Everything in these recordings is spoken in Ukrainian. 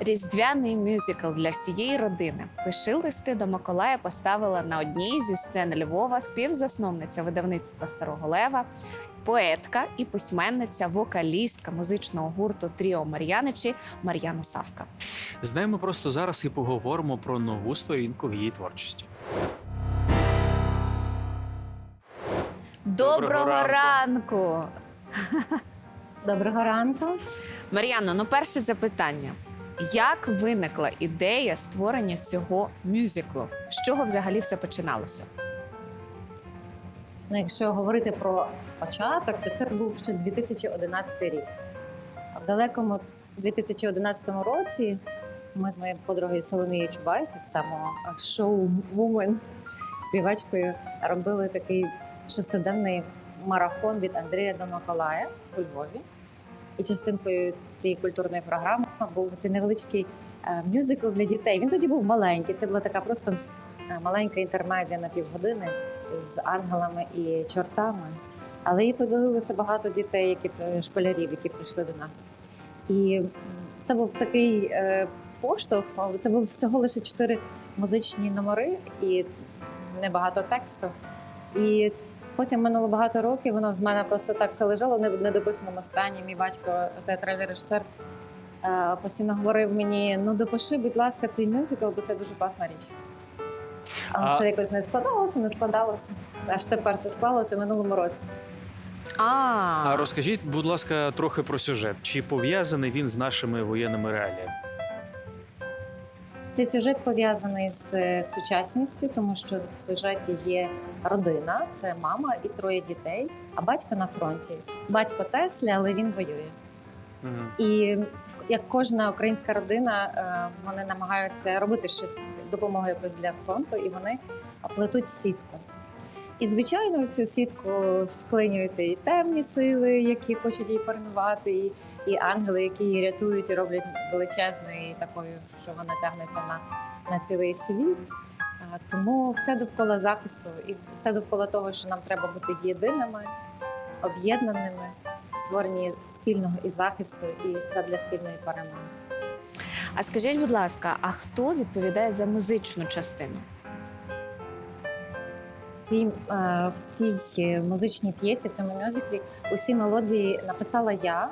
Різдвяний мюзикл для всієї родини. Пиши листи до Миколая поставила на одній зі сцен Львова співзасновниця видавництва Старого Лева, поетка і письменниця, вокалістка музичного гурту Тріо Мар'яничі Мар'яна Савка. З нею ми просто зараз і поговоримо про нову сторінку в її творчості. Доброго, Доброго ранку! Доброго ранку. Мар'яно, ну перше запитання. Як виникла ідея створення цього мюзиклу? З чого взагалі все починалося? Ну, якщо говорити про початок, то це був ще 2011 рік. А в далекому 2011 році ми з моєю подругою Соломією Чубай, так само шоу-вумен, співачкою, робили такий шестиденний марафон від Андрія до Миколая у Львові. І частинкою цієї культурної програми був цей невеличкий е, мюзикл для дітей. Він тоді був маленький. Це була така просто е, маленька інтермедія на півгодини з ангелами і чортами. Але і подивилося багато дітей, які е, школярів, які прийшли до нас. І це був такий поштовх. Це було всього лише чотири музичні номери і небагато тексту. І потім минуло багато років. Воно в мене просто так все лежало в недописаному стані. Мій батько, театральний режисер, постійно говорив мені: ну допиши, будь ласка, цей мюзикл, бо це дуже класна річ. Але А- все якось не складалося, не складалося. Аж тепер це склалося в минулому році. А, А розкажіть, будь ласка, трохи про сюжет. Чи пов'язаний він з нашими воєнними реаліями? Цей сюжет пов'язаний з е, сучасністю, тому що в сюжеті є родина, це мама і троє дітей, а батько на фронті. Батько Теслі, але він воює. Мгм. І як кожна українська родина, е, вони намагаються робити щось допомогу якось для фронту, і вони плетуть сітку. І звичайно, цю сітку склинюються і темні сили, які хочуть її поринувати, і, і ангели, які її рятують і роблять величезною такою, що вона тягнеться на, на цілий світ. Е, Тому все довкола захисту, і все довкола того, що нам треба бути єдиними, об'єднаними, створені спільного і захисту, і задля спільної перемоги. а скажіть, будь ласка, а хто відповідає за музичну частину? Е, в цій е, музичній п'єсі, в цьому мюзиклі, усі мелодії написала я.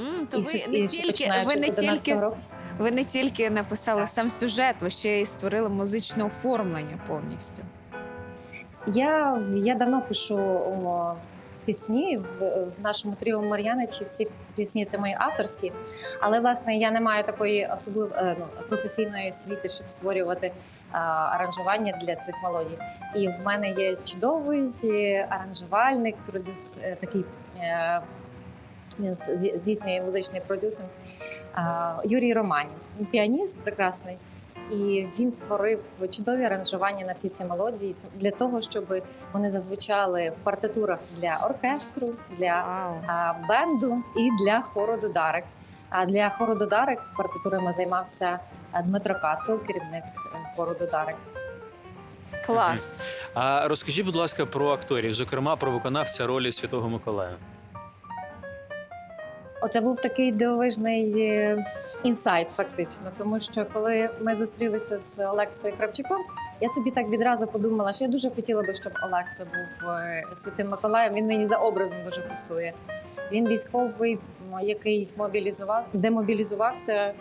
М, то і ви ще- не і тільки ви не 11 тільки року. ви не тільки написали Так. сам сюжет, ви ще й створили музичне оформлення повністю. Я, я давно пишу пісні в, нашому тріо Мар'яничі. Всі пісні це мої авторські. Але власне я не маю такої особливо ну, професійної освіти, щоб створювати а, аранжування для цих мелодій. І в мене є чудовий е, аранжувальник, продюс е, такий. е, Він здійснює музичний продюсинг Юрій Романів. Піаніст прекрасний. І він створив чудові аранжування на всі ці мелодії для того, щоб вони зазвучали в партитурах для оркестру, для а, бенду і для хору Додарик. А для хору Додарик партитурами займався Дмитро Кацел, керівник е, хору Додарик. Клас. А розкажіть, будь ласка, про акторів, зокрема про виконавця ролі Святого Миколая. Оце був такий дивовижний е, інсайт, фактично, тому що коли ми зустрілися з Олексою Кравчуком, я собі так відразу подумала, що я дуже хотіла би, щоб Олекса був е, святим Миколаєм. Він мені за образом дуже пасує. Він військовий, який мобілізував, демобілізувався м,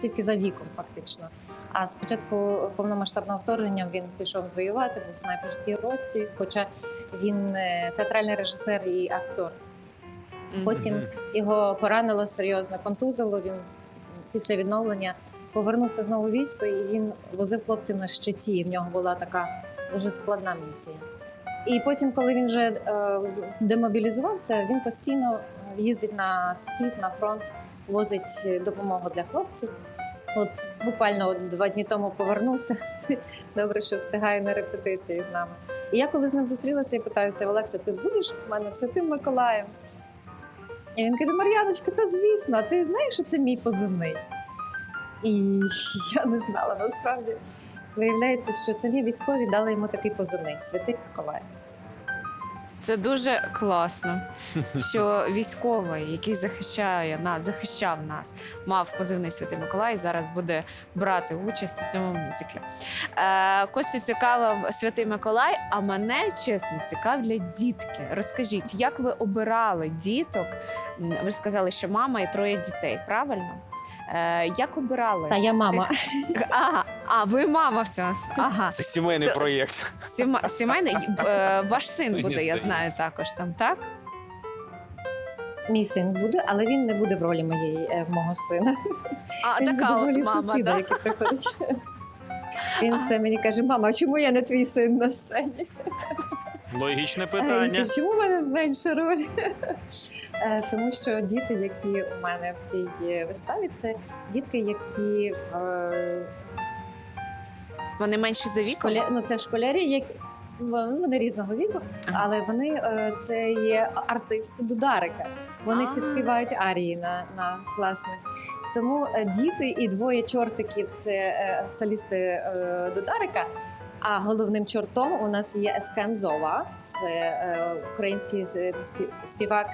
тільки за віком, фактично. А з початку повномасштабного вторгнення він пішов воювати, був в снайперській роті, хоча він е, театральний режисер і актор. Потім його поранило серйозно, контузило. Він після відновлення повернувся знову військо, і він возив хлопців на щиті. І в нього була така дуже складна місія. І потім, коли він вже е, демобілізувався, він постійно їздить на схід, на фронт, возить допомогу для хлопців. От буквально от два дні тому повернувся. Добре, що встигає на репетиції з нами. І я коли з ним зустрілася і питаюся: Олекса, ти будеш в мене святим Миколаєм? І він каже: Мар'яночка, та звісно, ти знаєш, що це мій позивний? І я не знала насправді. Виявляється, що самі військові дали йому такий позивний Святий Миколай. Це дуже класно, що військовий, який захищає нас, захищав нас, мав позивний Святий Миколай, зараз буде брати участь у цьому мюзиклі. Е, Костю цікавив Святий Миколай, а мене чесно цікавлять дітки. Розкажіть, як ви обирали діток? Ви сказали, що мама і троє дітей, правильно? Е, як обирали? Та я мама. Ага, а ви мама в цьому. Ага. Це сімейний То- проєкт. Сіма- Сімейний е, ваш син Мені буде, я здається. знаю також там, так? Мій син буде, але він не буде в ролі моєї е, мого сина. А він така буде в от ролі мама, сусіда, да? який приходить. Він все мені каже: мама, а чому я не твій син на сцені? Логічне А я питання. кажу, чому в мене менша роль? Е, Тому що діти, які у мене в цій е, виставі, це дітки, які е, Вони менші за віком. школя... ну, це школярі, які ну, вони різного віку, але вони е, це є артисти Дударика. Вони ще співають арії на, на власне. Тому е, діти і двоє чортиків це е, солісти Дударика. А головним чортом у нас є Ескен Зова. Це український співак.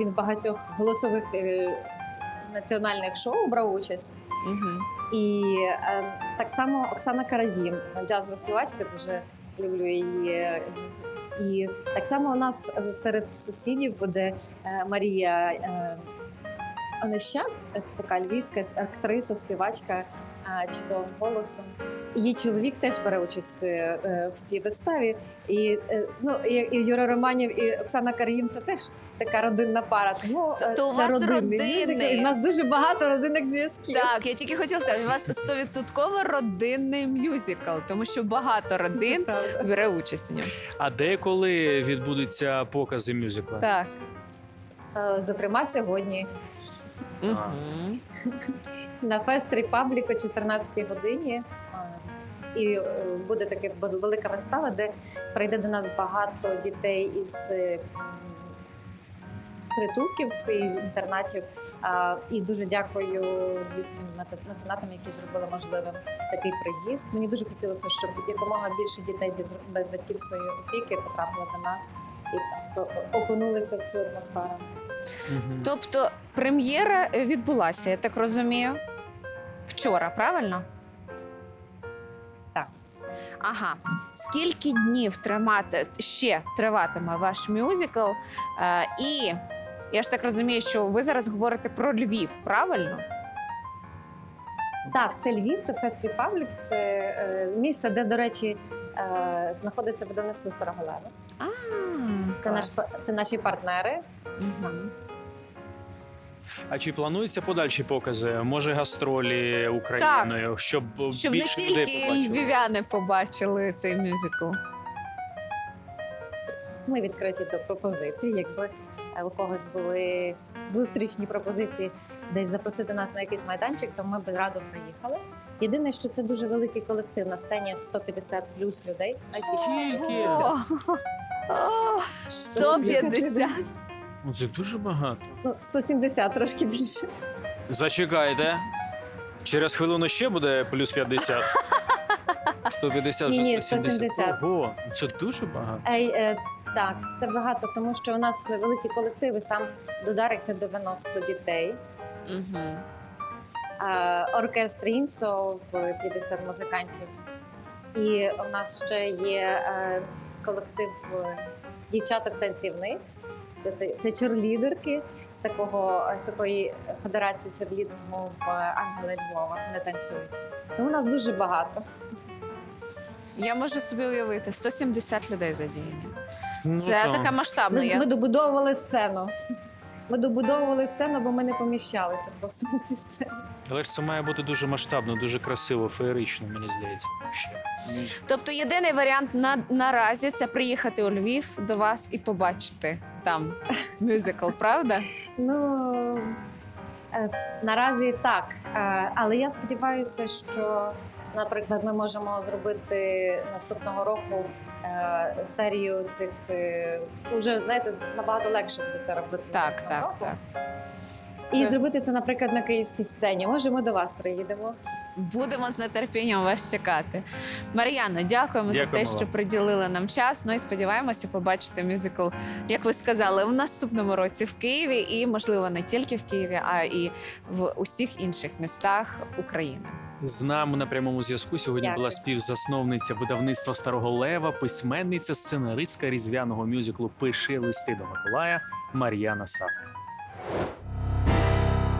він в багатьох голосових національних шоу брав участь. Угу. І е, так само Оксана Каразім, джазова співачка, дуже люблю її. І так само у нас серед сусідів буде е, Марія е, Онищак, така львівська актриса, співачка е, чудовим голосом. Її чоловік теж бере участь е, е, в цій виставі. І, е, ну, і, і Юра Романів, і Оксана Караїм це теж така родинна пара. Тому е, Тобто у вас родинний родинний. мюзикл, і в нас дуже багато родинних зв'язків. Так, я тільки хотіла сказати, у вас стовідсотково родинний мюзикл, тому що багато родин бере участь у ньому. А де коли відбудуться покази мюзикла? Так. Зокрема, сьогодні Угу. на Фест Репаблік о 14 годині. І е, буде така велика вистава, де прийде до нас багато дітей із е, притулків і інтернатів. І дуже дякую львівським меценатам, які зробили можливим такий приїзд. Мені дуже хотілося, щоб якомога більше дітей без, без батьківської опіки потрапило до нас і так о- в цю атмосферу. Тобто прем'єра відбулася, я так розумію. Вчора, правильно? Ага. Скільки днів тримати ще триватиме ваш мюзикл? Е, і я ж так розумію, що ви зараз говорите про Львів, правильно? Так, це Львів, це Фест Репаблік, це е, місце, де, до речі, е, знаходиться видавництво Старого Лева. А, Це, наш, це наші партнери. Угу. А чи плануються подальші покази? Може, гастролі Україною, щоб, Щоб не більше людей тільки побачили? львів'яни побачили цей мюзикл. Ми відкриті до пропозицій. Якби е, у когось були зустрічні пропозиції десь запросити нас на якийсь майданчик, то ми б радо приїхали. Єдине, що це дуже великий колектив на сцені 150 плюс людей. Найбільше Скільки? 150. О, 150. Ну, Це дуже багато. Ну, 170 трошки більше. Зачекайте. Через хвилину ще буде плюс 50. 150 Ні-ні, вже 170. 170. Ого, це дуже багато. Ей, е, так, це багато, тому що у нас великі колективи. Сам Дударик це 90 дітей. Угу. а, оркестр Інсо в 50 музикантів. І у нас ще є е, колектив е, дівчаток-танцівниць. Це, це черлідерки з такого з такої федерації черлідингу в Ангели Львова. Вони танцюють. Тому у нас дуже багато. Я можу собі уявити 170 людей задіяні. Ну, Це так. така масштабна. Ми, ми добудовували сцену. Ми добудовували сцену, бо ми не поміщалися просто на цій сцені. Але ж це має бути дуже масштабно, дуже красиво, феєрично, мені здається. Тобто єдиний варіант на наразі це приїхати у Львів до вас і побачити там мюзикл, правда? Ну е, наразі так. Е, Але я сподіваюся, що, наприклад, ми можемо зробити наступного року е, серію цих уже знаєте, набагато легше буде це робити. Так, так, року. так. І зробити це, наприклад, на київській сцені. Може, ми до вас приїдемо. Будемо з нетерпінням вас чекати. Мар'яно, дякуємо, за Дякуємо те, що приділили нам час. Ну і сподіваємося побачити мюзикл, як ви сказали, в наступному році в Києві, і можливо не тільки в Києві, а і в усіх інших містах України. З нами на прямому зв'язку сьогодні Дякую. була співзасновниця видавництва Старого Лева, письменниця, сценаристка різдвяного мюзиклу Пиши листи до Миколая Мар'яна Савка.